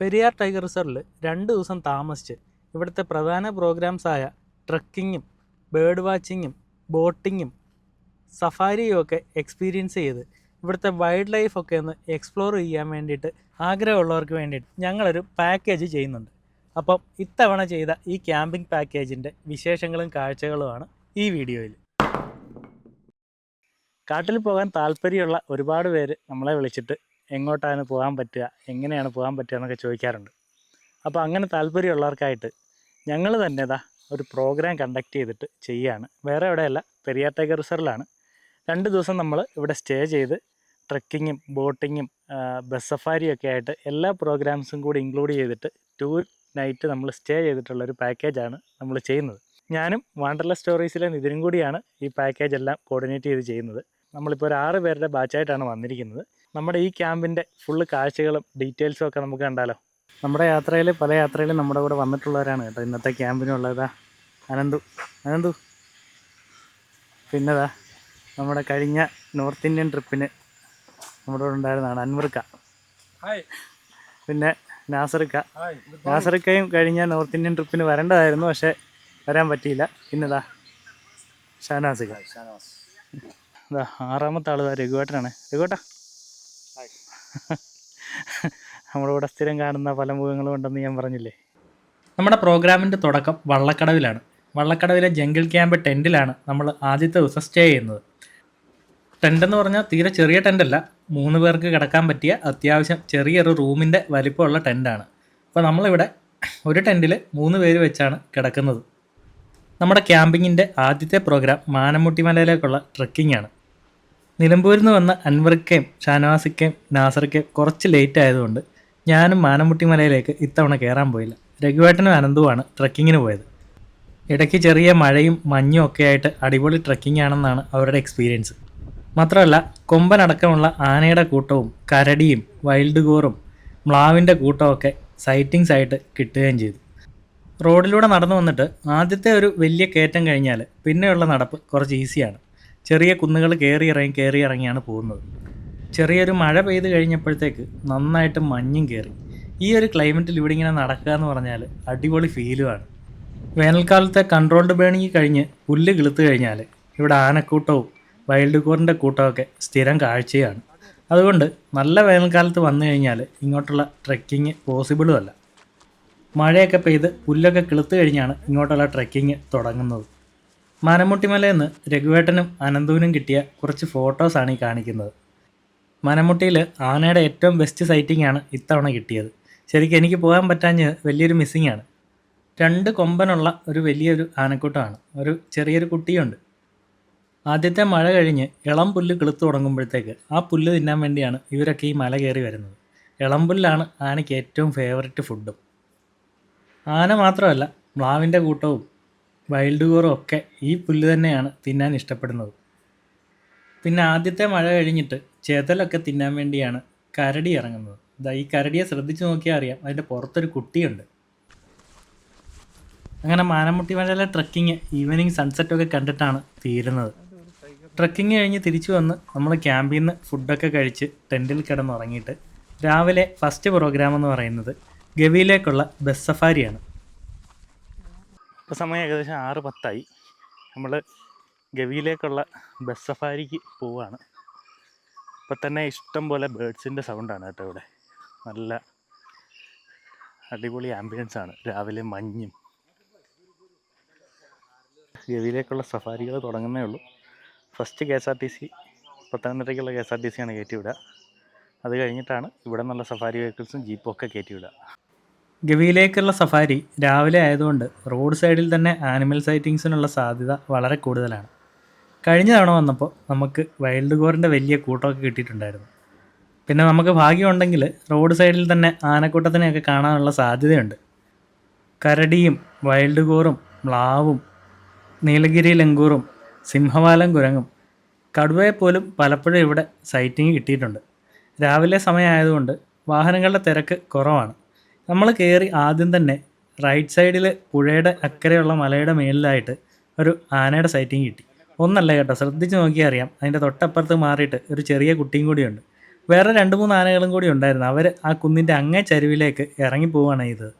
Periyar tiger റിസർവിൽ രണ്ട് ദിവസം താമസിച്ച് ഇവിടുത്തെ പ്രധാന പ്രോഗ്രാംസായ ട്രക്കിങ്ങും ബേർഡ് വാച്ചിങ്ങും ബോട്ടിങ്ങും സഫാരിയും ഒക്കെ എക്സ്പീരിയൻസ് ചെയ്ത് ഇവിടുത്തെ വൈൽഡ് ലൈഫൊക്കെ ഒന്ന് എക്സ്പ്ലോർ ചെയ്യാൻ വേണ്ടിയിട്ട് ആഗ്രഹമുള്ളവർക്ക് വേണ്ടിയിട്ട് ഞങ്ങളൊരു പാക്കേജ് ചെയ്യുന്നുണ്ട്. അപ്പം ഇത്തവണ ചെയ്ത ഈ ക്യാമ്പിംഗ് പാക്കേജിന്റെ വിശേഷങ്ങളും കാഴ്ചകളുമാണ് ഈ വീഡിയോയിൽ. കാട്ടിൽ പോകാൻ താല്പര്യമുള്ള ഒരുപാട് പേര് നമ്മളെ വിളിച്ചിട്ട് എങ്ങോട്ടാണ് പോകാൻ പറ്റുക എങ്ങനെയാണ് പോകാൻ പറ്റുക എന്നൊക്കെ ചോദിക്കാറുണ്ട്. അപ്പോൾ അങ്ങനെ താല്പര്യമുള്ളവർക്കായിട്ട് ഞങ്ങൾ തന്നെ ഇതാ ഒരു പ്രോഗ്രാം കണ്ടക്ട് ചെയ്തിട്ട് ചെയ്യുകയാണ്. വേറെ എവിടെയല്ല പെരിയാർ ടൈഗർ റിസർവിലാണ്. രണ്ട് ദിവസം നമ്മൾ ഇവിടെ സ്റ്റേ ചെയ്ത് ട്രക്കിങ്ങും ബോട്ടിങ്ങും ബസ് സഫാരിയും ഒക്കെ ആയിട്ട് എല്ലാ പ്രോഗ്രാംസും കൂടി ഇൻക്ലൂഡ് ചെയ്തിട്ട് ടൂർ നൈറ്റ് നമ്മൾ സ്റ്റേ ചെയ്തിട്ടുള്ള ഒരു പാക്കേജാണ് നമ്മൾ ചെയ്യുന്നത്. ഞാനും വാണ്ടർല സ്റ്റോറീസിലെ നിതിനും കൂടിയാണ് ഈ പാക്കേജ് എല്ലാം കോർഡിനേറ്റ് ചെയ്ത് ചെയ്യുന്നത്. നമ്മളിപ്പോൾ ഒരു ആറ് പേരുടെ ബാച്ചായിട്ടാണ് വന്നിരിക്കുന്നത്. നമ്മുടെ ഈ ക്യാമ്പിന്റെ ഫുള്ള് കാഴ്ചകളും ഡീറ്റെയിൽസും ഒക്കെ നമുക്ക് കണ്ടാലോ? നമ്മുടെ യാത്രയിൽ പല യാത്രയിലും നമ്മുടെ കൂടെ വന്നിട്ടുള്ളവരാണ് കേട്ടോ. ഇന്നത്തെ ക്യാമ്പിനുള്ളതാ. അനന്തു അനന്തു. പിന്നെതാ നമ്മുടെ കഴിഞ്ഞ നോർത്ത് ഇന്ത്യൻ ട്രിപ്പിന് നമ്മുടെ കൂടെ ഉണ്ടായിരുന്നതാണ് അൻവർക്ക പിന്നെ നാസറിക്ക നാസറിക്കയും കഴിഞ്ഞ നോർത്ത് ഇന്ത്യൻ ട്രിപ്പിന് വരേണ്ടതായിരുന്നു പക്ഷേ വരാൻ പറ്റിയില്ല. പിന്നതാ ഷാനാസിക ഷാനാസ് ഇതാ ആറാമത്തെ ആൾ രഘുവേട്ടനാണ്. രഘുവേട്ടാ കൂടെ സ്ഥിരം കാണുന്ന പല മുഖങ്ങളും ഉണ്ടെന്ന് ഞാൻ പറഞ്ഞില്ലേ? നമ്മുടെ പ്രോഗ്രാമിന്റെ തുടക്കം വള്ളക്കടവിലാണ്. വള്ളക്കടവിലെ ജംഗിൾ ക്യാമ്പ് ടെന്റിലാണ് നമ്മൾ ആദ്യത്തെ ദിവസം സ്റ്റേ ചെയ്യുന്നത്. ടെന്റ് എന്ന് പറഞ്ഞാൽ തീരെ ചെറിയ ടെന്റല്ല മൂന്ന് പേർക്ക് കിടക്കാൻ പറ്റിയ അത്യാവശ്യം ചെറിയൊരു റൂമിന്റെ വലിപ്പമുള്ള ടെന്റാണ് അപ്പോൾ നമ്മളിവിടെ ഒരു ടെന്റിൽ മൂന്ന് പേര് വെച്ചാണ് കിടക്കുന്നത്. നമ്മുടെ ക്യാമ്പിങ്ങിന്റെ ആദ്യത്തെ പ്രോഗ്രാം മാനമുട്ടി മലയിലേക്കുള്ള ട്രക്കിംഗ് ആണ്. നിലമ്പൂരിൽ നിന്ന് വന്ന അൻവർക്കയും ഷാനവാസിക്കയും നാസറിക്കയും കുറച്ച് ലേറ്റ് ആയതുകൊണ്ട് ഞാനും മാനമുട്ടി മലയിലേക്ക് ഇത്തവണ കയറാൻ പോയില്ല. രഘുവേട്ടനും അനന്തുവാണ് ട്രക്കിങ്ങിന് പോയത്. ഇടയ്ക്ക് ചെറിയ മഴയും മഞ്ഞും ഒക്കെ ആയിട്ട് അടിപൊളി ട്രക്കിംഗ് ആണെന്നാണ് അവരുടെ എക്സ്പീരിയൻസ് മാത്രമല്ല കൊമ്പനടക്കമുള്ള ആനയുടെ കൂട്ടവും കരടിയും വൈൽഡ് ഗോറും മ്ലാവിന്റെ ഒക്കെ സൈറ്റിങ്സ് ആയിട്ട് കിട്ടുകയും ചെയ്തു. റോഡിലൂടെ നടന്നു വന്നിട്ട് ആദ്യത്തെ ഒരു വലിയ കയറ്റം കഴിഞ്ഞാൽ പിന്നെയുള്ള നടപ്പ് കുറച്ച് ഈസിയാണ് ചെറിയ കുന്നുകൾ കയറി ഇറങ്ങി കയറി ഇറങ്ങിയാണ് പോകുന്നത്. ചെറിയൊരു മഴ പെയ്ത് കഴിഞ്ഞപ്പോഴത്തേക്ക് നന്നായിട്ട് മഞ്ഞും കയറി ഈ ഒരു ക്ലൈമറ്റിൽ ഇവിടെ ഇങ്ങനെ നടക്കുക എന്ന് പറഞ്ഞാൽ അടിപൊളി ഫീലുമാണ് വേനൽക്കാലത്തെ കൺട്രോൾഡ് ബേണിങ് കഴിഞ്ഞ് പുല്ല് കിളുത്ത് കഴിഞ്ഞാൽ ഇവിടെ ആനക്കൂട്ടവും വൈൽഡ് കോറിന്റെ കൂട്ടമൊക്കെ സ്ഥിരം കാഴ്ചയാണ്. അതുകൊണ്ട് നല്ല വേനൽക്കാലത്ത് വന്നു കഴിഞ്ഞാൽ ഇങ്ങോട്ടുള്ള ട്രെക്കിങ് പോസിബിളും അല്ല. മഴയൊക്കെ പെയ്ത് പുല്ലൊക്കെ കിളുത്ത് കഴിഞ്ഞാണ് ഇങ്ങോട്ടുള്ള ട്രെക്കിങ് തുടങ്ങുന്നത്. മനമുട്ടിമലയിൽ നിന്ന് രഘുവേട്ടനും അനന്തുവിനും കിട്ടിയ കുറച്ച് ഫോട്ടോസാണ് ഈ കാണിക്കുന്നത്. മനമുട്ടിയിൽ ആനയുടെ ഏറ്റവും ബെസ്റ്റ് സൈറ്റിംഗ് ആണ് ഇത്തവണ കിട്ടിയത്. ശരിക്കും എനിക്ക് പോകാൻ പറ്റാഞ്ഞ് വലിയൊരു മിസ്സിംഗ് ആണ്. രണ്ട് കൊമ്പനുള്ള ഒരു വലിയൊരു ആനക്കൂട്ടമാണ്. ഒരു ചെറിയൊരു കുട്ടിയുണ്ട്. ആദ്യത്തെ മഴ കഴിഞ്ഞ് ഇളം പുല്ല് കിളുത്തു തുടങ്ങുമ്പോഴത്തേക്ക് ആ പുല്ല് തിന്നാൻ വേണ്ടിയാണ് ഇവരൊക്കെ ഈ മല കയറി വരുന്നത്. ഇളം പുല്ലാണ് ആനയ്ക്ക് ഏറ്റവും ഫേവററ്റ് ഫുഡും ആന മാത്രമല്ല മ്ലാവിന്റെ കൂട്ടവും വൈൽഡ് ഗോറും ഒക്കെ ഈ പുല്ല് തന്നെയാണ് തിന്നാൻ ഇഷ്ടപ്പെടുന്നത്. പിന്നെ ആദ്യത്തെ മഴ കഴിഞ്ഞിട്ട് ചെതലൊക്കെ തിന്നാൻ വേണ്ടിയാണ് കരടി ഇറങ്ങുന്നത്. ഇതാ ഈ കരടിയെ ശ്രദ്ധിച്ചു നോക്കിയാൽ അറിയാം അതിന്റെ പുറത്തൊരു കുട്ടിയുണ്ട്. അങ്ങനെ മാനമുട്ടി മലയിലെ ട്രക്കിങ് ഈവനിങ് സൺസെറ്റൊക്കെ കണ്ടിട്ടാണ് തീരുന്നത്. ട്രക്കിങ് കഴിഞ്ഞ് തിരിച്ചു വന്ന് നമ്മൾ ക്യാമ്പിൽ നിന്ന് ഫുഡൊക്കെ കഴിച്ച് ടെന്റിൽ കിടന്നുറങ്ങിയിട്ട് രാവിലെ ഫസ്റ്റ് പ്രോഗ്രാം എന്ന് പറയുന്നത് ഗവിയിലേക്കുള്ള ബസ് സഫാരിയാണ്. ഇപ്പോൾ സമയം ഏകദേശം ആറ് പത്തായി. നമ്മൾ ഗവിയിലേക്കുള്ള ബസ് സഫാരിക്ക് പോവാണ്. ഇപ്പം തന്നെ ഇഷ്ടം പോലെ ബേഡ്സിന്റെ സൗണ്ടാണ് കേട്ടോ ഇവിടെ. നല്ല അടിപൊളി ആംബിയൻസ് ആണ്. രാവിലെ മഞ്ഞും. ഗവിയിലേക്കുള്ള സഫാരികൾ തുടങ്ങുന്നേ ഉള്ളൂ. First K S R T C പത്തനംതിട്ടയ്ക്കുള്ള K S R T സിയാണ് കയറ്റി വിടുക. അത് കഴിഞ്ഞിട്ടാണ് ഇവിടെ നിന്നുള്ള സഫാരി വെഹിക്കിൾസും ജീപ്പും ഒക്കെ കയറ്റി വിടുക. ഗവിയിലേക്കുള്ള സഫാരി രാവിലെ ആയതുകൊണ്ട് റോഡ് സൈഡിൽ തന്നെ ആനിമൽ സൈറ്റിങ്സിനുള്ള സാധ്യത വളരെ കൂടുതലാണ്. കഴിഞ്ഞ തവണ വന്നപ്പോൾ നമുക്ക് വൈൽഡ് ഗോറിന്റെ വലിയ കൂട്ടമൊക്കെ കിട്ടിയിട്ടുണ്ടായിരുന്നു. പിന്നെ നമുക്ക് ഭാഗ്യമുണ്ടെങ്കിൽ റോഡ് സൈഡിൽ തന്നെ ആനക്കൂട്ടത്തിനെയൊക്കെ കാണാനുള്ള സാധ്യതയുണ്ട്. കരടിയും വൈൽഡ് ഗോറും മ്ലാവും നീലഗിരി ലങ്കൂറും സിംഹവാലം കുരങ്ങും കടുവയെ പോലും പലപ്പോഴും ഇവിടെ സൈറ്റിങ് കിട്ടിയിട്ടുണ്ട്. രാവിലെ സമയമായതുകൊണ്ട് വാഹനങ്ങളുടെ തിരക്ക് കുറവാണ്. നമ്മൾ കയറി ആദ്യം തന്നെ റൈറ്റ് സൈഡിൽ പുഴയുടെ അക്കരെയുള്ള മലയുടെ മേലിലായിട്ട് ഒരു ആനയുടെ സൈറ്റിങ് കിട്ടി. ഒന്നല്ല കേട്ടോ ശ്രദ്ധിച്ച് നോക്കിയാൽ അറിയാം. അതിന്റെ തൊട്ടപ്പുറത്ത് മാറിയിട്ട് ഒരു ചെറിയ കുട്ടിയും കൂടിയുണ്ട് വേറെ രണ്ട് മൂന്ന് ആനകളും കൂടി ഉണ്ടായിരുന്നു. അവർ ആ കുന്നിന്റെ അങ്ങേ ചരിവിലേക്ക് ഇറങ്ങി പോവുകയാണ് ചെയ്തത്.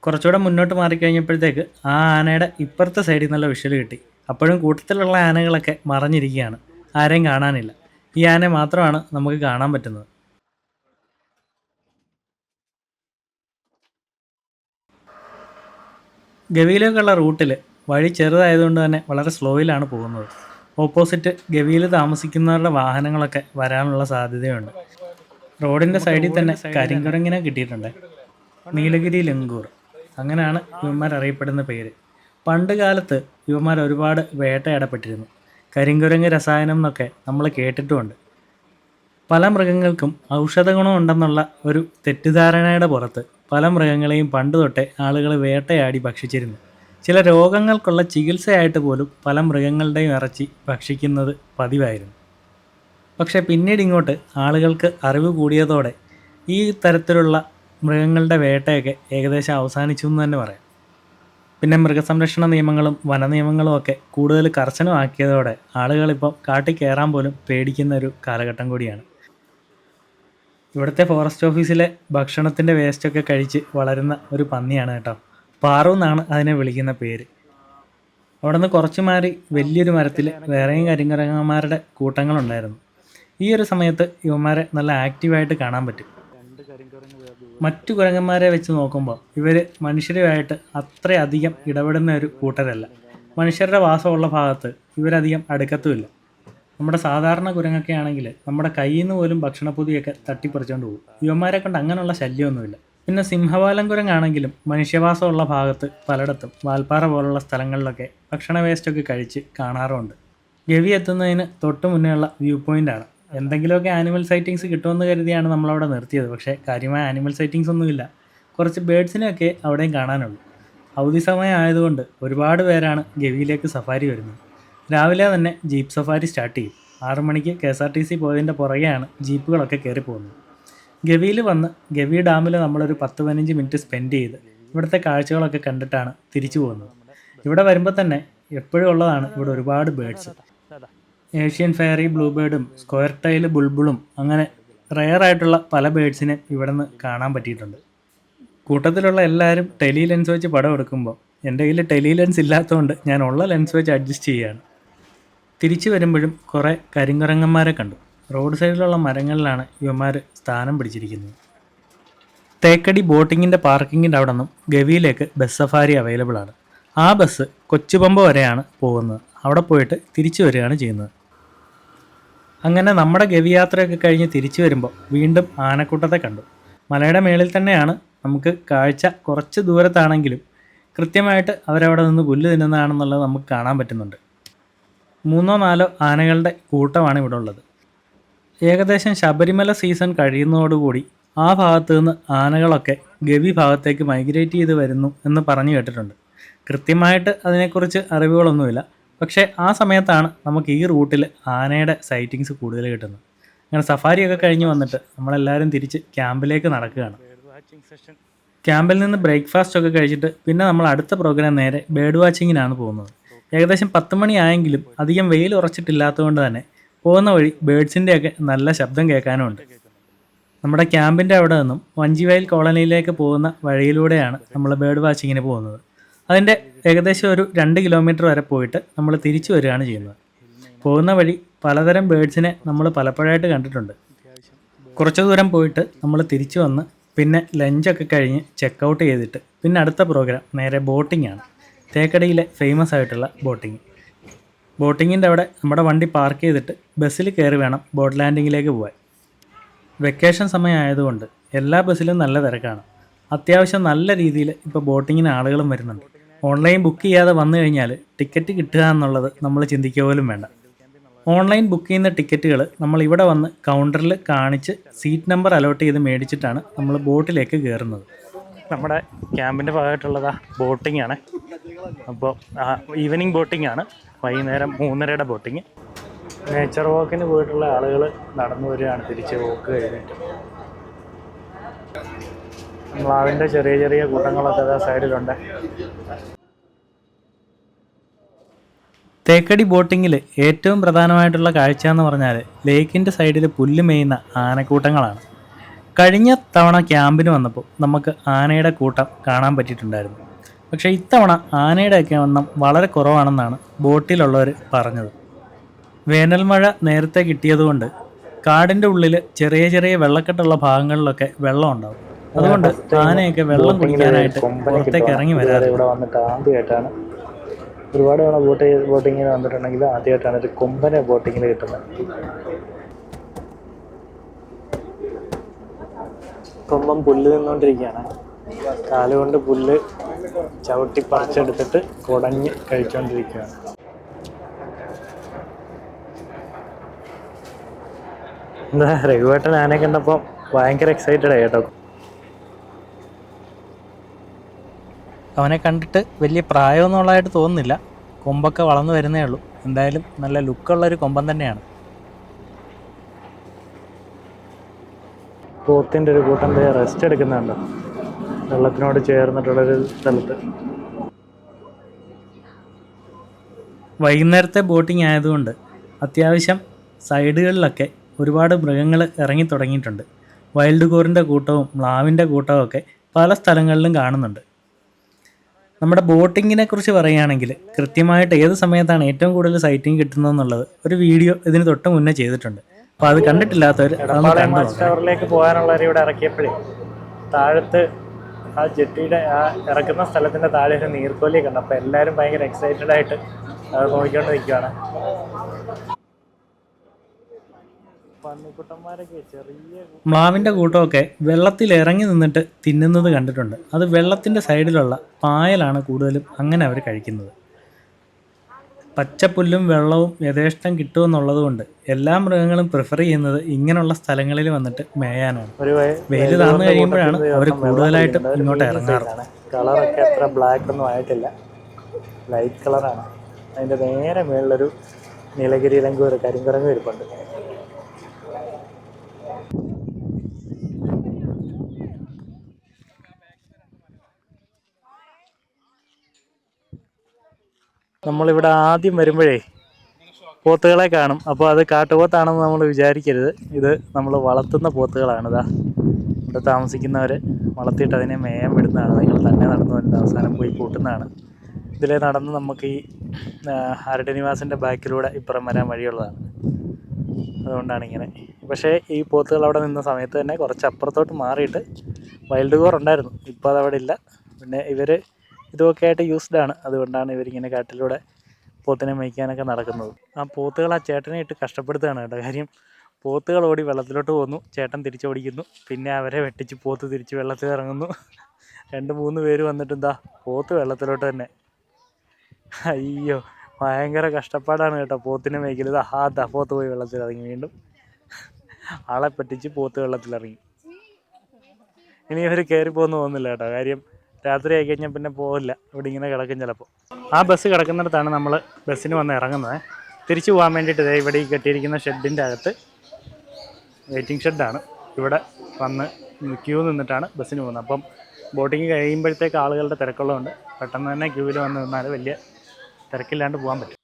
കുറച്ചുകൂടെ മുന്നോട്ട് മാറിക്കഴിഞ്ഞപ്പോഴത്തേക്ക് ആ ആനയുടെ ഇപ്പുറത്തെ സൈഡിൽ നല്ല വിഷ്വൽ കിട്ടി. അപ്പോഴും കൂട്ടത്തിലുള്ള ആനകളൊക്കെ മറഞ്ഞിരിക്കുകയാണ്. ആരെയും കാണാനില്ല. ഈ ആന മാത്രമാണ് നമുക്ക് കാണാൻ പറ്റുന്നത്. ഗവിയിലേക്കുള്ള റൂട്ടിൽ വഴി ചെറുതായതുകൊണ്ട് തന്നെ വളരെ സ്ലോയിലാണ് പോകുന്നത്. ഓപ്പോസിറ്റ് ഗവിയിൽ താമസിക്കുന്നവരുടെ വാഹനങ്ങളൊക്കെ വരാനുള്ള സാധ്യതയുണ്ട്. റോഡിന്റെ സൈഡിൽ തന്നെ കരിങ്കുരങ്ങിനെ കിട്ടിയിട്ടുണ്ട്. നീലഗിരി ലങ്കൂർ അങ്ങനെയാണ് ഇവന്മാർ അറിയപ്പെടുന്ന പേര്. പണ്ട് കാലത്ത് ഇവന്മാർ ഒരുപാട് വേട്ടയാടപ്പെട്ടിരുന്നു. കരിങ്കുരങ്ങ് രസായനം എന്നൊക്കെ നമ്മൾ കേട്ടിട്ടുമുണ്ട്. പല മൃഗങ്ങൾക്കും ഔഷധ ഗുണം ഉണ്ടെന്നുള്ള ഒരു തെറ്റിദ്ധാരണയുടെ പുറത്ത് പല മൃഗങ്ങളെയും പണ്ട് തൊട്ടേ ആളുകൾ വേട്ടയാടി ഭക്ഷിച്ചിരുന്നു. ചില രോഗങ്ങൾക്കുള്ള ചികിത്സയായിട്ട് പോലും പല മൃഗങ്ങളുടെയും ഇറച്ചി ഭക്ഷിക്കുന്നത് പതിവായിരുന്നു. പക്ഷേ പിന്നീട് ഇങ്ങോട്ട് ആളുകൾക്ക് അറിവ് കൂടിയതോടെ ഈ തരത്തിലുള്ള മൃഗങ്ങളുടെ വേട്ടയൊക്കെ ഏകദേശം അവസാനിച്ചു എന്ന് തന്നെ പറയാം. പിന്നെ മൃഗസംരക്ഷണ നിയമങ്ങളും വന നിയമങ്ങളും ഒക്കെ കൂടുതൽ കർശനമാക്കിയതോടെ ആളുകളിപ്പം കാട്ടിൽ കയറാൻ പോലും പേടിക്കുന്ന ഒരു കാലഘട്ടം കൂടിയാണ്. ഇവിടുത്തെ ഫോറസ്റ്റ് ഓഫീസിലെ ഭക്ഷണത്തിന്റെ വേസ്റ്റൊക്കെ കഴിച്ച് വളരുന്ന ഒരു പന്നിയാണ് കേട്ടോ. പാറു എന്നാണ് അതിനെ വിളിക്കുന്ന പേര്. അവിടെ നിന്ന് കുറച്ച് മാറി വലിയൊരു മരത്തിൽ വേറെയും കരിങ്കരങ്ങന്മാരുടെ കൂട്ടങ്ങളുണ്ടായിരുന്നു. ഈ ഒരു സമയത്ത് ഇവന്മാരെ നല്ല ആക്റ്റീവായിട്ട് കാണാൻ പറ്റും. മറ്റു കുരങ്ങന്മാരെ വെച്ച് നോക്കുമ്പോൾ ഇവർ മനുഷ്യരുമായിട്ട് അത്രയധികം ഇടപെടുന്ന ഒരു കൂട്ടരല്ല. മനുഷ്യരുടെ വാസമുള്ള ഭാഗത്ത് ഇവരധികം അടുക്കത്തുമില്ല. നമ്മുടെ സാധാരണ കുരങ്ങൊക്കെ ആണെങ്കിൽ നമ്മുടെ കയ്യിൽ നിന്ന് പോലും ഭക്ഷണപ്പൊതിയൊക്കെ തട്ടിപ്പറിച്ചുകൊണ്ട് പോകും. യുവന്മാരെ കൊണ്ട് അങ്ങനെയുള്ള ശല്യമൊന്നുമില്ല. പിന്നെ സിംഹവാലം കുരങ്ങാണെങ്കിലും മനുഷ്യവാസമുള്ള ഭാഗത്ത് പലയിടത്തും വാൽപ്പാറ പോലുള്ള സ്ഥലങ്ങളിലൊക്കെ ഭക്ഷണ വേസ്റ്റൊക്കെ കഴിച്ച് കാണാറുമുണ്ട്. ഗവി എത്തുന്നതിന് തൊട്ട് മുന്നേയുള്ള വ്യൂ പോയിന്റാണ് എന്തെങ്കിലുമൊക്കെ ആനിമൽ സൈറ്റിങ്സ് കിട്ടുമെന്ന് കരുതിയാണ് നമ്മളവിടെ നിർത്തിയത്. പക്ഷേ കാര്യമായ ആനിമൽ സൈറ്റിങ്സ് ഒന്നുമില്ല. കുറച്ച് ബേഡ്സിനെയൊക്കെ അവിടെയും കാണാനുള്ളൂ. അവധി സമയം ആയതുകൊണ്ട് ഒരുപാട് പേരാണ് ഗവിയിലേക്ക് സഫാരി വരുന്നത്. രാവിലെ തന്നെ ജീപ്പ് സഫാരി സ്റ്റാർട്ട് ചെയ്യും. ആറു മണിക്ക് K S R T C പോയതിന്റെ പുറകെയാണ് ജീപ്പുകളൊക്കെ കയറി പോകുന്നത്. ഗവിയിൽ വന്ന് ഗവി ഡാമിൽ നമ്മളൊരു പത്ത് പതിനഞ്ച് മിനിറ്റ് സ്പെൻഡ് ചെയ്ത് ഇവിടുത്തെ കാഴ്ചകളൊക്കെ കണ്ടിട്ടാണ് തിരിച്ചു പോകുന്നത്. ഇവിടെ വരുമ്പോൾ തന്നെ എപ്പോഴും ഉള്ളതാണ് ഇവിടെ ഒരുപാട് ബേഡ്സ് ഏഷ്യൻ ഫെയറി ബ്ലൂബേർഡും സ്ക്വയർ ടൈൽ ബുൾബുളും അങ്ങനെ റെയർ ആയിട്ടുള്ള പല ബേഡ്സിനെ ഇവിടെ നിന്ന് കാണാൻ പറ്റിയിട്ടുണ്ട്. കൂട്ടത്തിലുള്ള എല്ലാവരും ടെലി ലെൻസ് വെച്ച് പടം എടുക്കുമ്പോൾ എന്റെ കയ്യിൽ ടെലി ലെൻസ് ഇല്ലാത്തതുകൊണ്ട് ഞാൻ ഉള്ള ലെൻസ് വെച്ച് അഡ്ജസ്റ്റ് ചെയ്യുകയാണ് തിരിച്ചു വരുമ്പോഴും കുറേ കരിങ്കുരങ്ങന്മാരെ കണ്ടു. റോഡ് സൈഡിലുള്ള മരങ്ങളിലാണ് ഇവന്മാർ സ്ഥാനം പിടിച്ചിരിക്കുന്നത്. തേക്കടി ബോട്ടിങ്ങിന്റെ പാർക്കിങ്ങിന്റെ അവിടെ നിന്നും ഗവിയിലേക്ക് ബസ് സഫാരി അവൈലബിൾ ആണ്. ആ ബസ് കൊച്ചുപമ്പ വരെയാണ് പോകുന്നത്. അവിടെ പോയിട്ട് തിരിച്ചു വരികയാണ് ചെയ്യുന്നത്. അങ്ങനെ നമ്മുടെ ഗവി യാത്രയൊക്കെ കഴിഞ്ഞ് തിരിച്ചു വരുമ്പോൾ വീണ്ടും ആനക്കൂട്ടത്തെ കണ്ടു. മലയുടെ മേളിൽ തന്നെയാണ് നമുക്ക് കാഴ്ച കുറച്ച് ദൂരത്താണെങ്കിലും കൃത്യമായിട്ട് അവരവിടെ നിന്ന് പുല്ല് തിന്നുന്നതാണെന്നുള്ളത് നമുക്ക് കാണാൻ പറ്റുന്നുണ്ട്. മൂന്നോ നാലോ ആനകളുടെ കൂട്ടമാണ് ഇവിടെ ഉള്ളത്. ഏകദേശം ശബരിമല സീസൺ കഴിയുന്നതോടുകൂടി ആ ഭാഗത്ത് നിന്ന് ആനകളൊക്കെ ഗവി ഭാഗത്തേക്ക് മൈഗ്രേറ്റ് ചെയ്ത് വരുന്നു എന്ന് പറഞ്ഞു കേട്ടിട്ടുണ്ട്. കൃത്യമായിട്ട് അതിനെക്കുറിച്ച് അറിവുകളൊന്നുമില്ല. പക്ഷേ ആ സമയത്താണ് നമുക്ക് ഈ റൂട്ടിൽ ആനയുടെ സൈറ്റിങ്സ് കൂടുതൽ കിട്ടുന്നത്. അങ്ങനെ സഫാരിയൊക്കെ കഴിഞ്ഞ് വന്നിട്ട് നമ്മളെല്ലാവരും തിരിച്ച് ക്യാമ്പിലേക്ക് നടക്കുകയാണ്. ക്യാമ്പിൽ നിന്ന് ബ്രേക്ക്ഫാസ്റ്റ് ഒക്കെ കഴിച്ചിട്ട് പിന്നെ നമ്മൾ അടുത്ത പ്രോഗ്രാം നേരെ ബേർഡ് വാച്ചിങ്ങിനാണ് പോകുന്നത്. ഏകദേശം പത്ത് മണിയായെങ്കിലും അധികം വെയിൽ ഉറച്ചിട്ടില്ലാത്തതുകൊണ്ട് തന്നെ പോകുന്ന വഴി ബേഡ്സിന്റെയൊക്കെ നല്ല ശബ്ദം കേൾക്കാനുമുണ്ട്. നമ്മുടെ ക്യാമ്പിന്റെ അവിടെ നിന്നും വഞ്ചിവയൽ കോളനിയിലേക്ക് പോകുന്ന വഴിയിലൂടെയാണ് നമ്മൾ ബേർഡ് വാച്ചിങ്ങിന് പോകുന്നത്. അതിന്റെ ഏകദേശം ഒരു രണ്ട് കിലോമീറ്റർ വരെ പോയിട്ട് നമ്മൾ തിരിച്ചു വരികയാണ് ചെയ്യുന്നത്. പോകുന്ന വഴി പലതരം ബേഡ്സിനെ നമ്മൾ പലപ്പോഴായിട്ട് കണ്ടിട്ടുണ്ട്. കുറച്ച് ദൂരം പോയിട്ട് നമ്മൾ തിരിച്ചു വന്ന് പിന്നെ ലഞ്ചൊക്കെ കഴിഞ്ഞ് ചെക്കൗട്ട് ചെയ്തിട്ട് പിന്നെ അടുത്ത പ്രോഗ്രാം നേരെ ബോട്ടിംഗ് ആണ് തേക്കടിയിലെ ഫേമസ് ആയിട്ടുള്ള ബോട്ടിങ്. ബോട്ടിങ്ങിന്റെ അവിടെ നമ്മുടെ വണ്ടി പാർക്ക് ചെയ്തിട്ട് ബസ്സിൽ കയറി വേണം ബോട്ട് ലാൻഡിങ്ങിലേക്ക് പോകാൻ വെക്കേഷൻ സമയമായതുകൊണ്ട് എല്ലാ ബസ്സിലും നല്ല തിരക്കാണ്. അത്യാവശ്യം നല്ല രീതിയിൽ ഇപ്പോൾ ബോട്ടിങ്ങിന് ആളുകളും വരുന്നുണ്ട്. ഓൺലൈൻ ബുക്ക് ചെയ്യാതെ വന്നു കഴിഞ്ഞാൽ ടിക്കറ്റ് കിട്ടുക എന്നുള്ളത് നമ്മൾ ചിന്തിക്കുക പോലും വേണ്ട. ഓൺലൈൻ ബുക്ക് ചെയ്യുന്ന ടിക്കറ്റുകൾ നമ്മൾ ഇവിടെ വന്ന് കൗണ്ടറിൽ കാണിച്ച് സീറ്റ് നമ്പർ അലോട്ട് ചെയ്ത് മേടിച്ചിട്ടാണ് നമ്മൾ ബോട്ടിലേക്ക് കയറുന്നത്. നമ്മുടെ ക്യാമ്പിന്റെ ഭാഗമായിട്ടുള്ളതാ ബോട്ടിംഗ് ആണ്. അപ്പോൾ ഈവനിങ് ബോട്ടിംഗ് ആണ്. വൈകുന്നേരം മൂന്നരയുടെ ബോട്ടിങ് നേച്ചർ വാക്കിന് പോയിട്ടുള്ള ആളുകൾ നടന്നു വരികയാണ്. തിരിച്ച് വോക്ക് കഴിഞ്ഞിട്ട്. മ്ലാവിന്റെ ചെറിയ ചെറിയ കൂട്ടങ്ങളൊക്കെ അതാ സൈഡിലുണ്ട്. തേക്കടി ബോട്ടിങ്ങിൽ ഏറ്റവും പ്രധാനമായിട്ടുള്ള കാഴ്ച എന്ന് പറഞ്ഞാൽ ലേക്കിന്റെ സൈഡിൽ പുല്ല് മേയുന്ന ആനക്കൂട്ടങ്ങളാണ്. കഴിഞ്ഞ തവണ ക്യാമ്പിന് വന്നപ്പോൾ നമുക്ക് ആനയുടെ കൂട്ടം കാണാൻ പറ്റിയിട്ടുണ്ടായിരുന്നു. പക്ഷേ ഇത്തവണ ആനയുടെയൊക്കെ എണ്ണം വളരെ കുറവാണെന്നാണ് ബോട്ടിലുള്ളവർ പറഞ്ഞത്. വേനൽ മഴ നേരത്തെ കിട്ടിയതുകൊണ്ട് കാടിന്റെ ഉള്ളിൽ ചെറിയ ചെറിയ വെള്ളക്കെട്ടുള്ള ഭാഗങ്ങളിലൊക്കെ വെള്ളം ഉണ്ടാവും. അതുകൊണ്ട് ആനയൊക്കെ വെള്ളം കുടിക്കാനായിട്ട് പുറത്തേക്ക് ഇറങ്ങി വരാതെ ഇവിടെ വന്നിട്ട് ആദ്യമായിട്ടാണ് ഒരുപാട് തവണ ബോട്ട് ബോട്ടിങ്ങിന് വന്നിട്ടുണ്ടെങ്കിൽ ആദ്യമായിട്ടാണ് ഒരു കൊമ്പനെ ബോട്ടിങ്ങിൽ കിട്ടുന്നത്. കൊമ്പൻ പുല്ല് നിന്നുകൊണ്ടിരിക്കുകയാണ് കാലുകൊണ്ട് പുല്ല് ചവിട്ടി പറിച്ചെടുത്തിട്ട് കുടഞ്ഞ് കഴിച്ചുകൊണ്ടിരിക്കുകയാണ് എന്താ രഘുവേട്ടൻ ആനയെ കണ്ടപ്പോൾ ഭയങ്കര എക്സൈറ്റഡ് ആയി കേട്ടോ. അവനെ കണ്ടിട്ട് വലിയ പ്രായമൊന്നുള്ളതായിട്ട് തോന്നുന്നില്ല. കൊമ്പൊക്കെ വളർന്നു വരുന്നേ ഉള്ളൂ. എന്തായാലും നല്ല ലുക്കുള്ള ഒരു കൊമ്പൻ തന്നെയാണ്. പോത്തിന്റെ ഒരു കൂട്ടം റെസ്റ്റ് എടുക്കുന്നുണ്ടോ. വെള്ളത്തിനോട് ചേർന്നിട്ടുള്ളൊരു സ്ഥലത്ത്. വൈകുന്നേരത്തെ ബോട്ടിംഗ് ആയതുകൊണ്ട് അത്യാവശ്യം സൈഡുകളിലൊക്കെ ഒരുപാട് മൃഗങ്ങൾ ഇറങ്ങി തുടങ്ങിയിട്ടുണ്ട്. വൈൽഡ് കോറിന്റെ കൂട്ടവും മ്ലാവിന്റെ കൂട്ടവും ഒക്കെ പല സ്ഥലങ്ങളിലും കാണുന്നുണ്ട്. നമ്മുടെ ബോട്ടിങ്ങിനെ കുറിച്ച് പറയുകയാണെങ്കിൽ കൃത്യമായിട്ട് ഏത് സമയത്താണ് ഏറ്റവും കൂടുതൽ സൈറ്റിംഗ് കിട്ടുന്നതെന്നുള്ളത് ഒരു വീഡിയോ ഇതിന് തൊട്ട് മുന്നേ ചെയ്തിട്ടുണ്ട്. അപ്പോൾ അത് കണ്ടിട്ടില്ലാത്തവർ ടവറിലേക്ക് പോകാനുള്ളവരെ ഇവിടെ ഇറക്കിയപ്പോഴേ താഴത്ത് ആ ജെട്ടിയുടെ ആ ഇറക്കുന്ന സ്ഥലത്തിന്റെ താഴെ ഒരു നീർക്കോലി കണ്ടു അപ്പൊ എല്ലാരും ഭയങ്കര എക്സൈറ്റഡ് ആയിട്ട് അത് നോക്കിക്കൊണ്ട് നിൽക്കുകയാണ് പന്നിക്കുട്ടന്മാരൊക്കെ ചെറിയ മാവിന്റെ കൂട്ടമൊക്കെ വെള്ളത്തിൽ ഇറങ്ങി നിന്നിട്ട് തിന്നുന്നത് കണ്ടിട്ടുണ്ട്. അത് വെള്ളത്തിന്റെ സൈഡിലുള്ള പായലാണ് കൂടുതലും അങ്ങനെ അവർ കഴിക്കുന്നത്. പച്ചപ്പുല്ലും വെള്ളവും യഥേഷ്ടം കിട്ടുമെന്നുള്ളത് കൊണ്ട് എല്ലാ മൃഗങ്ങളും പ്രിഫർ ചെയ്യുന്നത് ഇങ്ങനെയുള്ള സ്ഥലങ്ങളിൽ വന്നിട്ട് മേയാനാണ്. വെയിൽ താഴ്ന്നു കഴിയുമ്പോഴാണ് അവർ കൂടുതലായിട്ടും ഇങ്ങോട്ട് ഇറങ്ങാറ്. കളറൊക്കെ അത്ര ബ്ലാക്ക് ഒന്നും ആയിട്ടില്ല. ലൈറ്റ് കളറാണ് അതിന്റെ നേരെ മേളിലൊരു നീലഗിരി രംഗൂർ കരിങ്കുരങ്ങും ഇരിപ്പുണ്ട്. നമ്മളിവിടെ ആദ്യം വരുമ്പോഴേ പോത്തുകളെ കാണും. അപ്പോൾ അത് കാട്ടുപോത്താണെന്ന് നമ്മൾ വിചാരിക്കരുത്. ഇത് നമ്മൾ വളർത്തുന്ന പോത്തുകളാണ് ഇതാ. ഇവിടെ താമസിക്കുന്നവർ വളർത്തിയിട്ട് അതിനെ മേയാൻ വിടുന്നതാണ്. നിങ്ങൾ തന്നെ നടന്നു വരുന്നത് അവസാനം പോയി കൂട്ടുന്നതാണ്. ഇതിലെ നടന്ന് നമുക്ക് ഈ ആ, ആരുടെ നിവാസിന്റെ ബാക്കിലൂടെ ഇപ്പുറം വരാൻ വഴിയുള്ളതാണ്. അതുകൊണ്ടാണ് ഇങ്ങനെ. പക്ഷേ ഈ പോത്തുകൾ അവിടെ നിന്ന സമയത്ത് തന്നെ കുറച്ച് അപ്പുറത്തോട്ട് മാറിയിട്ട് വൈൽഡ് കോർ ഉണ്ടായിരുന്നു. ഇപ്പോൾ അതവിടെ ഇല്ല. പിന്നെ ഇവർ ഇതൊക്കെ ആയിട്ട് യൂസ്ഡ് ആണ്. അതുകൊണ്ടാണ് ഇവരിങ്ങനെ കാട്ടിലൂടെ പോത്തിനെ മേയ്ക്കാനൊക്കെ നടക്കുന്നത്. ആ പോത്തുകൾ ആ ചേട്ടനെ ഇട്ട് കഷ്ടപ്പെടുത്തുകയാണ് കേട്ടോ. കാര്യം പോത്തുകൾ ഓടി വെള്ളത്തിലോട്ട് പോകുന്നു ചേട്ടൻ തിരിച്ചോടിക്കുന്നു. പിന്നെ അവരെ വെട്ടിച്ച് പോത്ത് തിരിച്ച് വെള്ളത്തിൽ ഇറങ്ങുന്നു. രണ്ട് മൂന്ന് പേര് വന്നിട്ട് എന്താ പോത്ത് വെള്ളത്തിലോട്ട് തന്നെ. അയ്യോ ഭയങ്കര കഷ്ടപ്പാടാണ് കേട്ടോ പോത്തിനെ മേയ്ക്കൽ ആ ദാ പോത്ത് പോയി വെള്ളത്തിൽ ഇറങ്ങി. വീണ്ടും ആളെ പറ്റിച്ച് പോത്ത് വെള്ളത്തിലിറങ്ങി ഇനി ഇവർ കയറി പോകുന്നു തോന്നുന്നില്ല കേട്ടോ. കാര്യം രാത്രി ആയി കഴിഞ്ഞാൽ പിന്നെ പോകില്ല ഇവിടെ ഇങ്ങനെ കിടക്കും ചിലപ്പോൾ ആ ബസ് കിടക്കുന്നിടത്താണ് നമ്മൾ ബസ്സിന് വന്ന് ഇറങ്ങുന്നത്. തിരിച്ചു പോകാൻ വേണ്ടിയിട്ട് ഇവിടെ ഈ കെട്ടിയിരിക്കുന്ന ഷെഡിന്റെ അകത്ത് വെയിറ്റിംഗ് ഷെഡാണ് ഇവിടെ വന്ന് ക്യൂ നിന്നിട്ടാണ് ബസ്സിന് പോകുന്നത്. അപ്പം ബോട്ടിങ് കഴിയുമ്പോഴത്തേക്ക് ആളുകളുടെ തിരക്കുള്ളതുകൊണ്ട് പെട്ടെന്ന് തന്നെ ക്യൂവിൽ വന്ന് നിന്നാൽ വലിയ തിരക്കില്ലാണ്ട് പോകാൻ പറ്റും.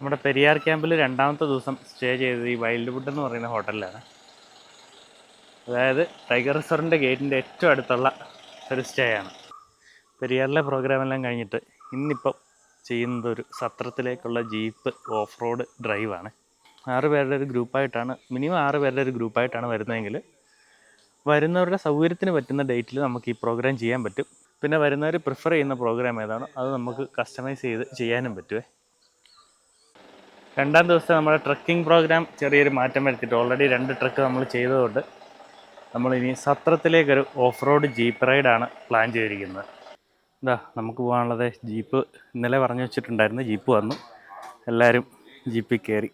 നമ്മുടെ പെരിയാർ ക്യാമ്പിൽ രണ്ടാമത്തെ ദിവസം സ്റ്റേ ചെയ്തത് ഈ വൈൽഡ് വുഡ് എന്ന് പറയുന്ന ഹോട്ടലിലാണ് അതായത് ടൈഗർ റിസോർട്ടിന്റെ ഗേറ്റിന്റെ ഏറ്റവും അടുത്തുള്ള ഒരു സ്റ്റേ ആണ്. പെരിയാറിലെ പ്രോഗ്രാം എല്ലാം കഴിഞ്ഞിട്ട് ഇന്നിപ്പം ചെയ്യുന്നത് ഒരു സത്രത്തിലേക്കുള്ള ജീപ്പ് ഓഫ് റോഡ് ഡ്രൈവാണ് ആറ് പേരുടെ ഒരു ഗ്രൂപ്പായിട്ടാണ് മിനിമം ആറ് പേരുടെ ഒരു ഗ്രൂപ്പായിട്ടാണ് വരുന്നതെങ്കിൽ വരുന്നവരുടെ സൗകര്യത്തിന് പറ്റുന്ന ഡേറ്റിൽ നമുക്ക് ഈ പ്രോഗ്രാം ചെയ്യാൻ പറ്റും. പിന്നെ വരുന്നവർ പ്രിഫർ ചെയ്യുന്ന പ്രോഗ്രാം ഏതാണോ അത് നമുക്ക് കസ്റ്റമൈസ് ചെയ്ത് ചെയ്യാനും പറ്റുമേ രണ്ടാം ദിവസം നമ്മുടെ ട്രക്കിംഗ് പ്രോഗ്രാം ചെറിയൊരു മാറ്റം വരുത്തിയിട്ട് ഓൾറെഡി രണ്ട് ട്രക്ക് നമ്മൾ ചെയ്തതുകൊണ്ട് നമ്മളിനി സത്രത്തിലേക്കൊരു ഓഫ് റോഡ് ജീപ്പ് റൈഡാണ് പ്ലാൻ ചെയ്തിരിക്കുന്നത്. എന്താ നമുക്ക് പോകാനുള്ളത് ജീപ്പ് ഇന്നലെ പറഞ്ഞു വെച്ചിട്ടുണ്ടായിരുന്നു ജീപ്പ് വന്നു. എല്ലാവരും ജീപ്പിൽ കയറി.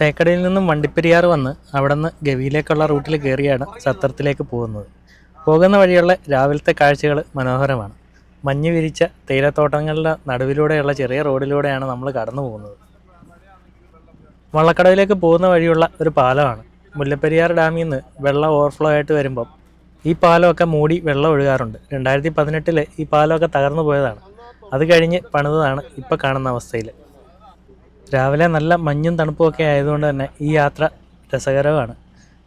തേക്കടയിൽ നിന്നും വണ്ടിപ്പെരിയാർ വന്ന് അവിടെ നിന്ന് ഗവിയിലേക്കുള്ള റൂട്ടിൽ കയറിയാണ് സത്രത്തിലേക്ക് പോകുന്നത്. പോകുന്ന വഴിയുള്ള രാവിലത്തെ കാഴ്ചകൾ മനോഹരമാണ്. മഞ്ഞ് വിരിച്ച തേയിലത്തോട്ടങ്ങളുടെ നടുവിലൂടെയുള്ള ചെറിയ റോഡിലൂടെയാണ് നമ്മൾ കടന്നു പോകുന്നത് വള്ളക്കടവിലേക്ക് പോകുന്ന വഴിയുള്ള ഒരു പാലമാണ്. മുല്ലപ്പെരിയാർ ഡാമിൽ നിന്ന് വെള്ളം ഓവർഫ്ലോ ആയിട്ട് വരുമ്പം ഈ പാലമൊക്കെ മൂടി വെള്ളം ഒഴുകാറുണ്ട്. രണ്ടായിരത്തി പതിനെട്ടിൽ ഈ പാലമൊക്കെ തകർന്നു പോയതാണ്. അത് കഴിഞ്ഞ് പണിതാണ് ഇപ്പോൾ കാണുന്ന അവസ്ഥയിൽ രാവിലെ നല്ല മഞ്ഞും തണുപ്പും ഒക്കെ ആയതുകൊണ്ട് തന്നെ ഈ യാത്ര രസകരമാണ്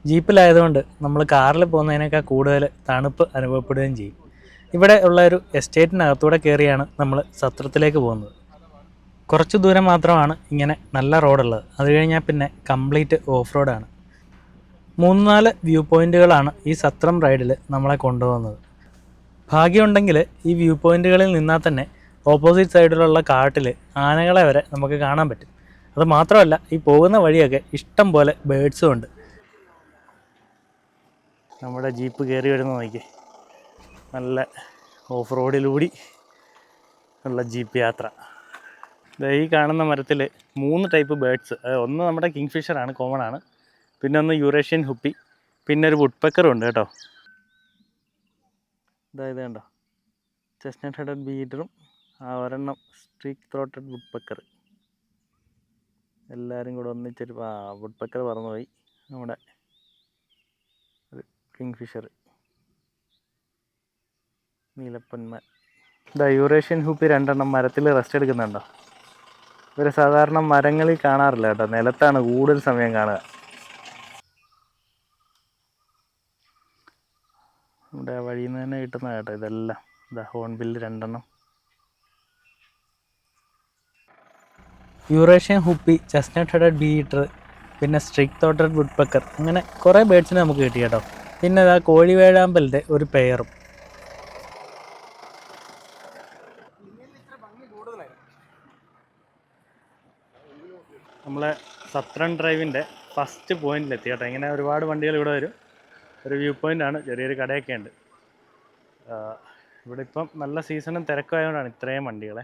ജീപ്പിലായതുകൊണ്ട് നമ്മൾ കാറിൽ പോകുന്നതിനേക്കാൾ കൂടുതൽ തണുപ്പ് അനുഭവപ്പെടുകയും ചെയ്യും. ഇവിടെ ഉള്ള ഒരു എസ്റ്റേറ്റിനകത്തൂടെ കയറിയാണ് നമ്മൾ സത്രത്തിലേക്ക് പോകുന്നത്. കുറച്ച് ദൂരം മാത്രമാണ് ഇങ്ങനെ നല്ല റോഡുള്ളത്. അത് കഴിഞ്ഞാൽ പിന്നെ കംപ്ലീറ്റ് ഓഫ് റോഡാണ്. മൂന്ന് നാല് വ്യൂ പോയിന്റുകളാണ് ഈ സത്രം റൈഡിൽ നമ്മളെ കൊണ്ടുപോകുന്നത്. ഭാഗ്യമുണ്ടെങ്കിൽ ഈ വ്യൂ പോയിന്റുകളിൽ നിന്നാൽ തന്നെ ഓപ്പോസിറ്റ് സൈഡിലുള്ള കാട്ടിൽ ആനകളെ വരെ നമുക്ക് കാണാൻ പറ്റും. അത് മാത്രമല്ല ഈ പോകുന്ന വഴിയൊക്കെ ഇഷ്ടം പോലെ ബേഡ്സും ഉണ്ട്. നമ്മുടെ ജീപ്പ് കയറി വരുന്ന നോക്കി നല്ല ഓഫ് റോഡിലൂടി ഉള്ള ജീപ്പ് യാത്ര. ഈ കാണുന്ന മരത്തിൽ മൂന്ന് ടൈപ്പ് ബേഡ്സ് ഒന്ന് നമ്മുടെ കിങ് ഫിഷറാണ് കോമൺ ആണ്. പിന്നെ ഒന്ന് യൂറേഷ്യൻ ഹുപ്പി പിന്നെ ഒരു വുഡ്പെക്കറും ഉണ്ട് കേട്ടോ. ഇതായത് കണ്ടോ? ചെസ്റ്റ്നട്ട് ഹെഡഡ് ബീറ്ററും ആ ഒരെണ്ണം സ്ട്രീക്ക് ത്രോട്ടഡ് വുഡ്പക്കർ എല്ലാവരും കൂടെ ഒന്നിച്ചൊരു ആ വുഡ്പക്കർ പറന്നുപോയി. നമ്മുടെ ഒരു കിങ് ഫിഷർ നീലപ്പൊന്മാൻ ദ യൂറേഷ്യൻ ഹൂപ്പി രണ്ടെണ്ണം മരത്തിൽ റെസ്റ്റ് എടുക്കുന്നുണ്ടോ? ഇവർ സാധാരണ മരങ്ങളിൽ കാണാറില്ല കേട്ടോ. നിലത്താണ് കൂടുതൽ സമയം കാണുക. ഇവിടെ വഴിയിൽ നിന്ന് തന്നെ കിട്ടുന്ന കേട്ടോ ഇതെല്ലാം. ഇതാ ഹോൺബില്ല് രണ്ടെണ്ണം. Eurasian hoopoe chestnut headed bee-eater പിന്നെ സ്ട്രിക് തോട്ടഡ് വുഡ്പക്കർ അങ്ങനെ കുറേ ബേഡ്സിനെ നമുക്ക് കിട്ടി കേട്ടോ. പിന്നെ ഇതാ കോഴിവേഴാമ്പലിന്റെ ഒരു പെയറും സത്രൻ ഡ്രൈവിന്റെ ഫസ്റ്റ് പോയിന്റിലെത്തി കേട്ടോ. ഇങ്ങനെ ഒരുപാട് വണ്ടികൾ ഇവിടെ വരും. ഒരു വ്യൂ പോയിന്റ് ആണ്. ചെറിയൊരു കടയൊക്കെ ഉണ്ട്. ഇവിടെ ഇപ്പം നല്ല സീസണും തിരക്കായതുകൊണ്ടാണ് ഇത്രയും വണ്ടികളെ.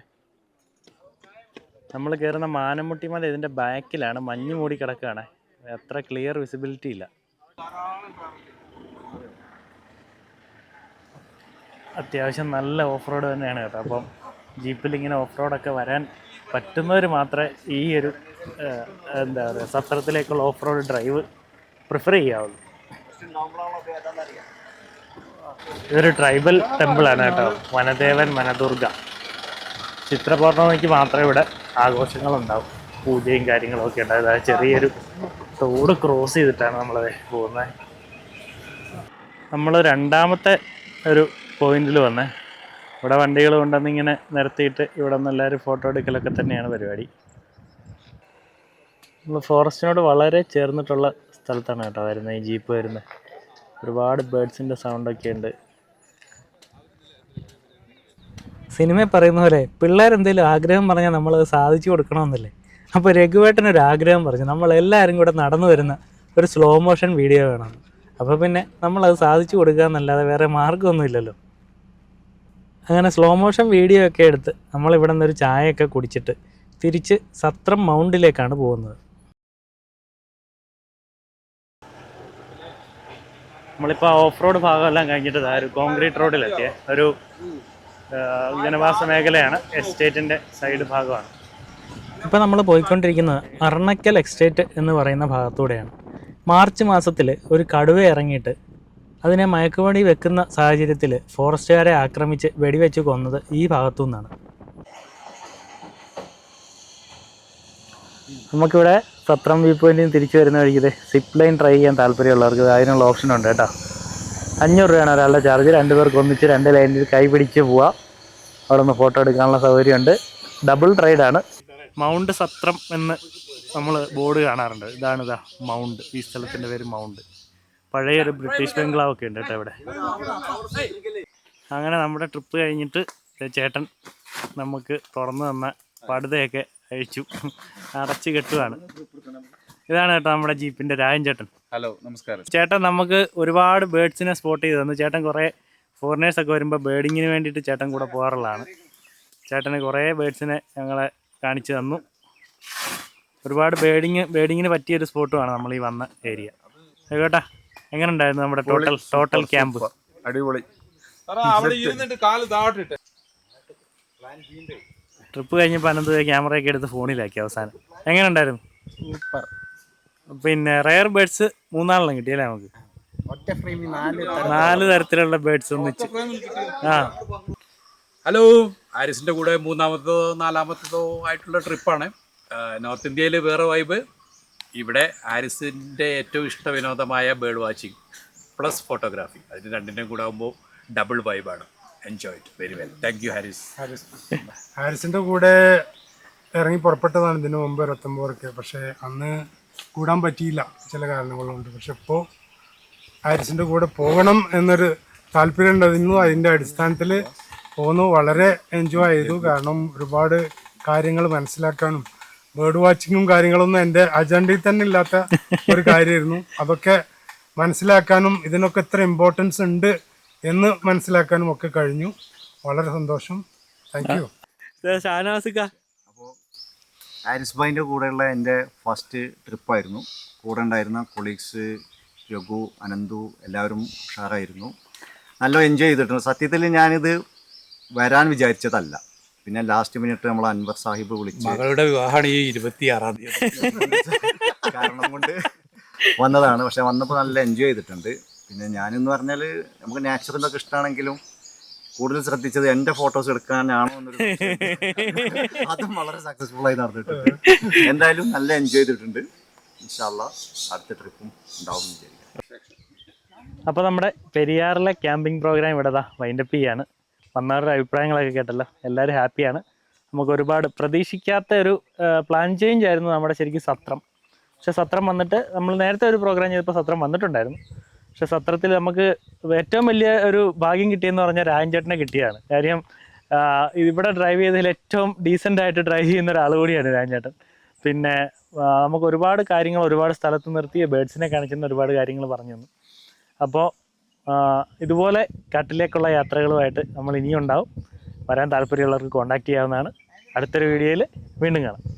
നമ്മൾ കയറുന്ന മാനമുട്ടി മല ഇതിന്റെ ബാക്കിലാണ്. മഞ്ഞ് മൂടി കിടക്കുകയാണ്. അത്ര ക്ലിയർ വിസിബിലിറ്റി ഇല്ല. അത്യാവശ്യം നല്ല ഓഫ് റോഡ് തന്നെയാണ് കേട്ടോ. അപ്പം ജീപ്പിൽ ഇങ്ങനെ ഓഫ് റോഡൊക്കെ വരാൻ പറ്റുന്നവർ മാത്രമേ ഈ ഒരു ആ, എന്താ പറയുക സത്രത്തിലേക്കുള്ള ഓഫ് റോഡ് ഡ്രൈവ് പ്രിഫർ ചെയ്യാവുള്ളൂ. ഇതൊരു ട്രൈബൽ ടെമ്പിളാണ് കേട്ടോ. വനദേവൻ വനദുർഗ. ചിത്രപൗർണമിക്ക് മാത്രമേ ഇവിടെ ആഘോഷങ്ങളുണ്ടാവും. പൂജയും കാര്യങ്ങളും ഒക്കെ ഉണ്ട് അതായത് ചെറിയൊരു തോട് ക്രോസ് ചെയ്തിട്ടാണ് നമ്മൾ പോകുന്നത്. നമ്മൾ രണ്ടാമത്തെ ഒരു പോയിന്റിൽ വന്നേ. ഇവിടെ വണ്ടികൾ കൊണ്ടുവന്ന് ഇങ്ങനെ നിരത്തിയിട്ട് ഇവിടെ നിന്ന് എല്ലാവരും ഫോട്ടോ എടുക്കലൊക്കെ തന്നെയാണ് പരിപാടി. നമ്മൾ ഫോറസ്റ്റിനോട് വളരെ ചേർന്നിട്ടുള്ള സ്ഥലത്താണ് കേട്ടോ വരുന്നത് ഈ ജീപ്പ് വരുന്നത്. ഒരുപാട് ബേഡ്സിന്റെ സൗണ്ടൊക്കെ ഉണ്ട്. സിനിമയിൽ പറയുന്ന പോലെ പിള്ളേരെന്തെങ്കിലും ആഗ്രഹം പറഞ്ഞാൽ നമ്മളത് സാധിച്ചു കൊടുക്കണമെന്നല്ലേ? അപ്പോൾ രഘുവേട്ടൻ ഒരു ആഗ്രഹം പറഞ്ഞു നമ്മൾ എല്ലാവരും കൂടെ നടന്നു വരുന്ന ഒരു സ്ലോ മോഷൻ വീഡിയോ വേണം. അപ്പോൾ പിന്നെ നമ്മളത് സാധിച്ചു കൊടുക്കുക എന്നല്ലാതെ വേറെ മാർഗമൊന്നുമില്ലല്ലോ. അങ്ങനെ സ്ലോ മോഷൻ വീഡിയോ ഒക്കെ എടുത്ത് നമ്മളിവിടെ നിന്നൊരു ചായയൊക്കെ കുടിച്ചിട്ട് തിരിച്ച് സത്രം മൗണ്ടിലേക്കാണ് പോകുന്നത്. നമ്മളിപ്പോൾ ഓഫ് റോഡ് ഭാഗമെല്ലാം കഴിഞ്ഞിട്ട് ഒരു കോൺക്രീറ്റ് റോഡിലെത്തിയ ഒരു ജനവാസ മേഖലയാണ്. എസ്റ്റേറ്റിന്റെ സൈഡ് ഭാഗമാണ്. ഇപ്പോൾ നമ്മൾ പോയിക്കൊണ്ടിരിക്കുന്നത് അർണക്കൽ എസ്റ്റേറ്റ് എന്ന് പറയുന്ന ഭാഗത്തൂടെയാണ്. മാർച്ച് മാസത്തിൽ ഒരു കടുവ ഇറങ്ങിയിട്ട് അതിനെ മയക്കുവടി വെക്കുന്ന സാഹചര്യത്തിൽ ഫോറസ്റ്റുകാരെ ആക്രമിച്ച് വെടിവെച്ച് കൊന്നത് ഈ ഭാഗത്തു നിന്നാണ് നമുക്കിവിടെ സത്രം വ്യൂ പോയിന്റിൽ തിരിച്ചു വരുന്ന വഴിക്ക് സിപ്പ് ലൈൻ ട്രൈ ചെയ്യാൻ താല്പര്യമുള്ളവർക്ക് അതിനുള്ള ഓപ്ഷൻ ഉണ്ട് കേട്ടോ. അഞ്ഞൂറ് രൂപയാണ് ഒരാളുടെ ചാർജ് രണ്ടുപേർക്ക് ഒന്നിച്ച് രണ്ട് ലൈനിൽ കൈ പിടിച്ച് പോവാം. അവിടെ നിന്ന് ഫോട്ടോ എടുക്കാനുള്ള സൗകര്യമുണ്ട്. ഡബിൾ റൈഡാണ് മൗണ്ട് സത്രം എന്ന് നമ്മൾ ബോർഡ് കാണാറുണ്ട്. ഇതാണിതാ ഇതാ മൗണ്ട്. ഈ സ്ഥലത്തിന്റെ പേര് മൗണ്ട്. പഴയൊരു ബ്രിട്ടീഷ് ബംഗ്ലാവ് ഒക്കെ ഉണ്ട് കേട്ടോ ഇവിടെ. അങ്ങനെ നമ്മുടെ ട്രിപ്പ് കഴിഞ്ഞിട്ട് ചേട്ടൻ നമുക്ക് തുറന്നു തന്ന പടുതയൊക്കെ അഴിച്ചു. അടച്ചു കെട്ടുകയാണ്. ഇതാണ് കേട്ടോ നമ്മുടെ ജീപ്പിന്റെ രാജൻ ചേട്ടൻ. ഹലോ നമസ്കാരം. ചേട്ടൻ നമുക്ക് ഒരുപാട് ബേഡ്സിനെ സ്പോട്ട് ചെയ്ത് തന്നു. ചേട്ടൻ കുറേ ഫോറിനേഴ്സ് ഒക്കെ വരുമ്പോൾ ബേഡിങ്ങിന് വേണ്ടിയിട്ട് ചേട്ടൻ കൂടെ പോകാറുള്ളതാണ്. ചേട്ടന് കുറേ ബേഡ്സിനെ ഞങ്ങളെ കാണിച്ചു തന്നു. ഒരുപാട് ബേഡിങ് ബേഡിങ്ങിന് പറ്റിയൊരു സ്പോട്ടുമാണ് നമ്മൾ ഈ വന്ന ഏരിയ. കേട്ടാ? എങ്ങനെ ഉണ്ടായിരുന്നു നമ്മുടെ ടോട്ടൽ ടോട്ടൽ ക്യാമ്പ് അടിപൊളി. ട്രിപ്പ് കഴിഞ്ഞപ്പോൾ അനന്ത് ക്യാമറയൊക്കെ എടുത്ത് ഫോണിലാക്കി അവസാനം. എങ്ങനെ ഉണ്ടായിരുന്നു സൂപ്പർ പിന്നെ റയർ ബേഡ്സ് മൂന്നാളെണ്ണം കിട്ടിയല്ലേ നമുക്ക്? ഒറ്റ ഫ്രെയിമിൽ നാല് നാല് തരത്തിലുള്ള ബേഡ്സ് ഒന്നിച്ച്. ആ. ഹലോ ആരിസിന്റെ കൂടെ മൂന്നാമത്തതോ നാലാമത്തതോ ആയിട്ടുള്ള ട്രിപ്പാണ് നോർത്ത് ഇന്ത്യയിൽ വേറെ വൈബ് ഇവിടെ ആരിസിന്റെ ഏറ്റവും ഇഷ്ട വിനോദമായ ബേർഡ് വാച്ചിങ് പ്ലസ് ഫോട്ടോഗ്രാഫി. അതിന് രണ്ടിന്റെയും കൂടെ ആകുമ്പോൾ ഡബിൾ വൈബാണ്. Enjoy it very well thank you Haris Haris. ഹാരിസിന്റെ കൂടെ ഇറങ്ങി പുറപ്പെട്ടതാണ് ഇതിന് മുമ്പ് ഇരുപത്തൊമ്പതൊക്കെ പക്ഷേ അന്ന് കൂടാൻ പറ്റിയില്ല. ചില കാരണങ്ങളുണ്ട്. പക്ഷെ ഇപ്പോൾ ഹാരിസിന്റെ കൂടെ പോകണം എന്നൊരു താല്പര്യം ഉണ്ടായിരുന്നു അതിന്റെ അടിസ്ഥാനത്തിൽ പോകുന്നു വളരെ എൻജോയ് ചെയ്തു. കാരണം ഒരുപാട് കാര്യങ്ങൾ മനസ്സിലാക്കാനും ബേർഡ് വാച്ചിങ്ങും കാര്യങ്ങളൊന്നും എന്റെ അജണ്ടയിൽ തന്നെ ഇല്ലാത്ത ഒരു കാര്യമായിരുന്നു. അതൊക്കെ മനസ്സിലാക്കാനും ഇതിനൊക്കെ ഇത്ര ഇമ്പോർട്ടൻസ് ഉണ്ട് എന്ന് മനസ്സിലാക്കാനും ഒക്കെ കഴിഞ്ഞു. വളരെ സന്തോഷം. താങ്ക് യു ഷാനവാസിക്ക. ഹാരിസ് ഭായിന്റെ കൂടെയുള്ള എന്റെ ഫസ്റ്റ് ട്രിപ്പായിരുന്നു കൂടെ ഉണ്ടായിരുന്ന കൊളീഗ്സ് രഘു അനന്തു എല്ലാവരും ഉഷാറായിരുന്നു. നല്ല എൻജോയ് ചെയ്തിട്ടുണ്ട്. സത്യത്തിൽ ഞാനിത് വരാൻ വിചാരിച്ചതല്ല. പിന്നെ ലാസ്റ്റ് മിനിറ്റ് നമ്മൾ അൻവർ സാഹിബ് വിളിച്ചു മകളുടെ വിവാഹമാണ് ഈ ഇരുപത്തി ആറാം തീയതി. കാരണം കൊണ്ട് വന്നതാണ്. പക്ഷെ വന്നപ്പോൾ നല്ല എൻജോയ് ചെയ്തിട്ടുണ്ട്. പിന്നെ ഞാനെന്ന് പറഞ്ഞാൽ നമുക്ക് നാച്ചുറലൊക്കെ ഇഷ്ടമാണെങ്കിലും കൂടുതൽ ശ്രദ്ധിച്ചത് എന്റെ ഫോട്ടോസ് എടുക്കാനാണോ എന്നൊരു. അതും വളരെ സക്സസ്ഫുൾ ആയി നടന്നിട്ടുണ്ട്. എന്തായാലും നല്ല എൻജോയ് ചെയ്തിട്ടുണ്ട്. ഇൻഷാല്ല അടുത്ത ട്രിപ്പും ഉണ്ടാവും അപ്പൊ വിചാരിക്കാം അപ്പോൾ നമ്മുടെ പെരിയാറിലെ ക്യാമ്പിംഗ് പ്രോഗ്രാം ഇവിടെ ദാ വൈൻഡപ്പ് ചെയ്യാണ്. വന്നവരുടെ അഭിപ്രായങ്ങളൊക്കെ കേട്ടല്ലോ. എല്ലാവരും ഹാപ്പിയാണ്. നമുക്ക് ഒരുപാട് പ്രതീക്ഷിക്കാത്ത ഒരു പ്ലാൻ ചേഞ്ച് ആയിരുന്നു നമ്മുടെ ശരിക്കും സത്രം. പക്ഷെ സത്രം വന്നിട്ട് നമ്മൾ നേരത്തെ ഒരു പ്രോഗ്രാം ചെയ്തപ്പോൾ സത്രം വന്നിട്ടുണ്ടായിരുന്നു. പക്ഷെ സത്രത്തിൽ നമുക്ക് ഏറ്റവും വലിയ ഒരു ഭാഗ്യം കിട്ടിയെന്ന് പറഞ്ഞാൽ രാജൻചേട്ടനെ കിട്ടിയതാണ്. കാര്യം ഇവിടെ ഡ്രൈവ് ചെയ്തതിൽ ഏറ്റവും ഡീസന്റ് ആയിട്ട് ഡ്രൈവ് ചെയ്യുന്ന ഒരാൾ കൂടിയാണ് രാജൻചേട്ടൻ പിന്നെ നമുക്ക് ഒരുപാട് കാര്യങ്ങൾ ഒരുപാട് സ്ഥലത്ത് നിർത്തി ബേഡ്സിനെ കാണിക്കുന്ന ഒരുപാട് കാര്യങ്ങൾ പറഞ്ഞു തന്നു. അപ്പോൾ ഇതുപോലെ കാട്ടിലേക്കുള്ള യാത്രകളുമായിട്ട് നമ്മൾ ഇനിയും ഉണ്ടാവും വരാൻ താല്പര്യമുള്ളവർക്ക് കോൺടാക്ട് ചെയ്യാവുന്നതാണ്. അടുത്തൊരു വീഡിയോയിൽ വീണ്ടും കാണാം.